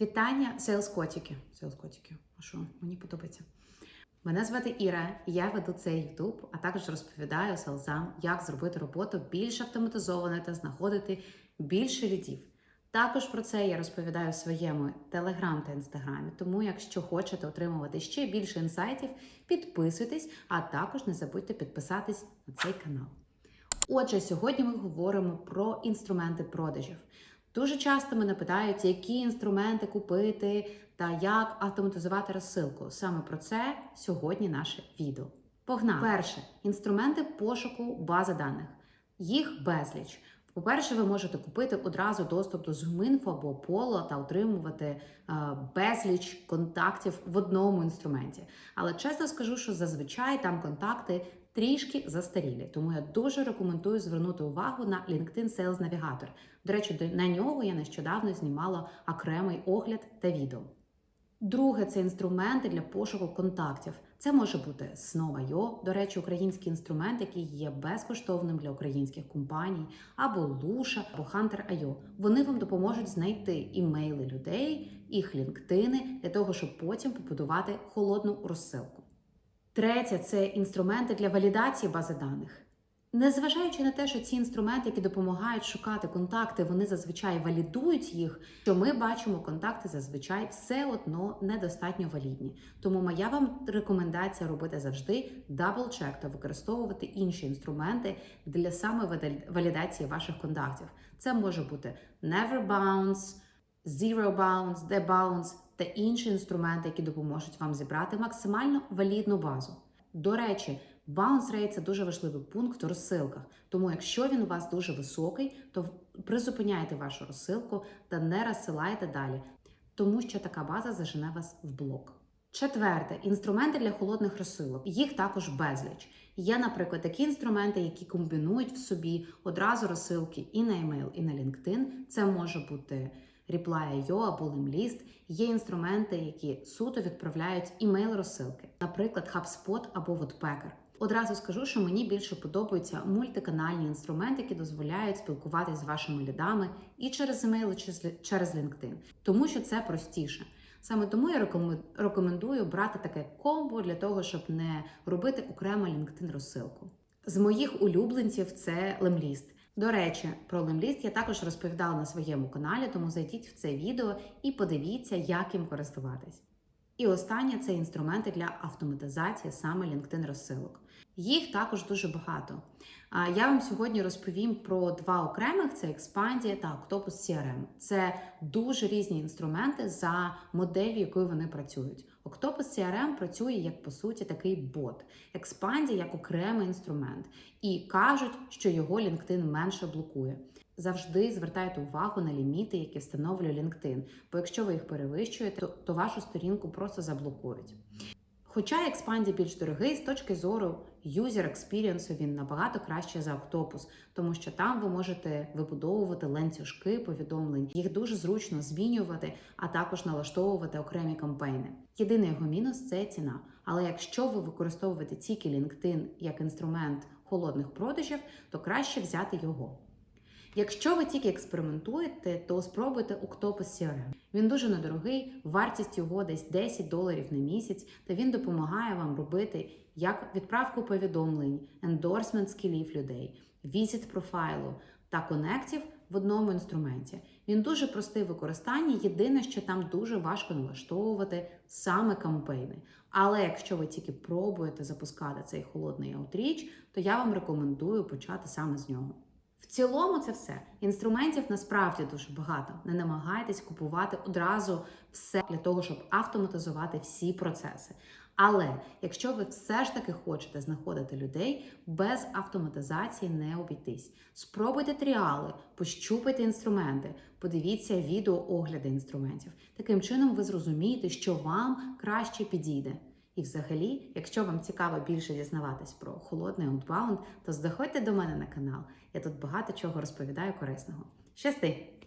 Вітання, селс-котики. Селс-котики. А що, мені подобається. Мене звати Іра, і я веду цей YouTube, а також розповідаю селзам, як зробити роботу більш автоматизованою та знаходити більше лідів. Також про це я розповідаю в своєму телеграм та інстаграмі. Тому, якщо хочете отримувати ще більше інсайтів, підписуйтесь, а також не забудьте підписатись на цей канал. Отже, сьогодні ми говоримо про інструменти продажів. Дуже часто мене питають, які інструменти купити та як автоматизувати розсилку. Саме про це сьогодні наше відео. Погнали! Перше інструменти пошуку бази даних. Їх безліч. По-перше, ви можете купити одразу доступ до ZoomInfo або Polo та отримувати е, безліч контактів в одному інструменті. Але чесно скажу, що зазвичай там контакти трішки застарілі. Тому я дуже рекомендую звернути увагу на LinkedIn Sales Navigator. До речі, на нього я нещодавно знімала окремий огляд та відео. Друге це інструменти для пошуку контактів. Це може бути Snow.io, до речі, український інструмент, який є безкоштовним для українських компаній, або Lusha, або Hunter.io. Вони вам допоможуть знайти імейли людей, їх лінктини для того, щоб потім побудувати холодну розсилку. Третє це інструменти для валідації бази даних. Незважаючи на те, що ці інструменти, які допомагають шукати контакти, вони зазвичай валідують їх, що ми бачимо контакти зазвичай все одно недостатньо валідні. Тому моя вам рекомендація робити завжди дабл-чек та використовувати інші інструменти для саме валідації ваших контактів. Це може бути Never Bounce, Zero Bounce, Debounce та інші інструменти, які допоможуть вам зібрати максимально валідну базу. До речі, bounce rate – це дуже важливий пункт у розсилках. Тому, якщо він у вас дуже високий, то призупиняйте вашу розсилку та не розсилайте далі, тому що така база зажене вас в блок. Четверте інструменти для холодних розсилок. Їх також безліч. Є, наприклад, такі інструменти, які комбінують в собі одразу розсилки і на email, і на LinkedIn. Це може бути Reply.io або Limlist. Є інструменти, які суто відправляють імейл розсилки, наприклад, HubSpot або Wordpacker. Одразу скажу, що мені більше подобаються мультиканальні інструменти, які дозволяють спілкуватися з вашими лідами і через і через через LinkedIn, тому що це простіше. Саме тому я рекомендую брати таке комбо для того, щоб не робити окремо LinkedIn розсилку. З моїх улюбленців це Lemlist. До речі, про лимліст я також розповідала на своєму каналі, тому зайдіть в це відео і подивіться, як їм користуватись. І останнє це інструменти для автоматизації саме LinkedIn розсилок. Їх також дуже багато. А, Я вам сьогодні розповім про два окремих: це Expandia та Octopus CRM. Це дуже різні інструменти за моделлю, якою вони працюють. Octopus CRM працює як по суті такий бот, Expandia як окремий інструмент, і кажуть, що його LinkedIn менше блокує. Завжди звертайте увагу на ліміти, які встановлює LinkedIn, бо якщо ви їх перевищуєте, то, вашу сторінку просто заблокують. Хоча Expandia більш дорогий, з точки зору user experience він набагато краще за Octopus, тому що там ви можете вибудовувати ланцюжки повідомлень, їх дуже зручно змінювати, а також налаштовувати окремі кампейни. Єдиний його мінус це ціна. Але якщо ви використовуєте тільки LinkedIn як інструмент холодних продажів, то краще взяти його. Якщо ви тільки експериментуєте, то спробуйте Octopus CRM. Він дуже недорогий, вартість його десь 10 доларів на місяць, та він допомагає вам робити як відправку повідомлень, ендорсмент скілів людей, візит профайлу та конектів в одному інструменті. Він дуже простий в використанні. Єдине, що там дуже важко налаштовувати саме кампейни. Але якщо ви тільки пробуєте запускати цей холодний аутріч, то я вам рекомендую почати саме з нього. В цілому це все. Інструментів насправді дуже багато. Не намагайтесь купувати одразу все для того, щоб автоматизувати всі процеси. Але якщо ви все ж таки хочете знаходити людей, без автоматизації не обійтись. Спробуйте тріали, пощупайте інструменти, подивіться відео огляди інструментів. Таким чином ви зрозумієте, що вам краще підійде. І взагалі, якщо вам цікаво більше дізнаватись про холодний аутбаунд, то заходьте до мене на канал. Я тут багато чого розповідаю корисного. Щасти!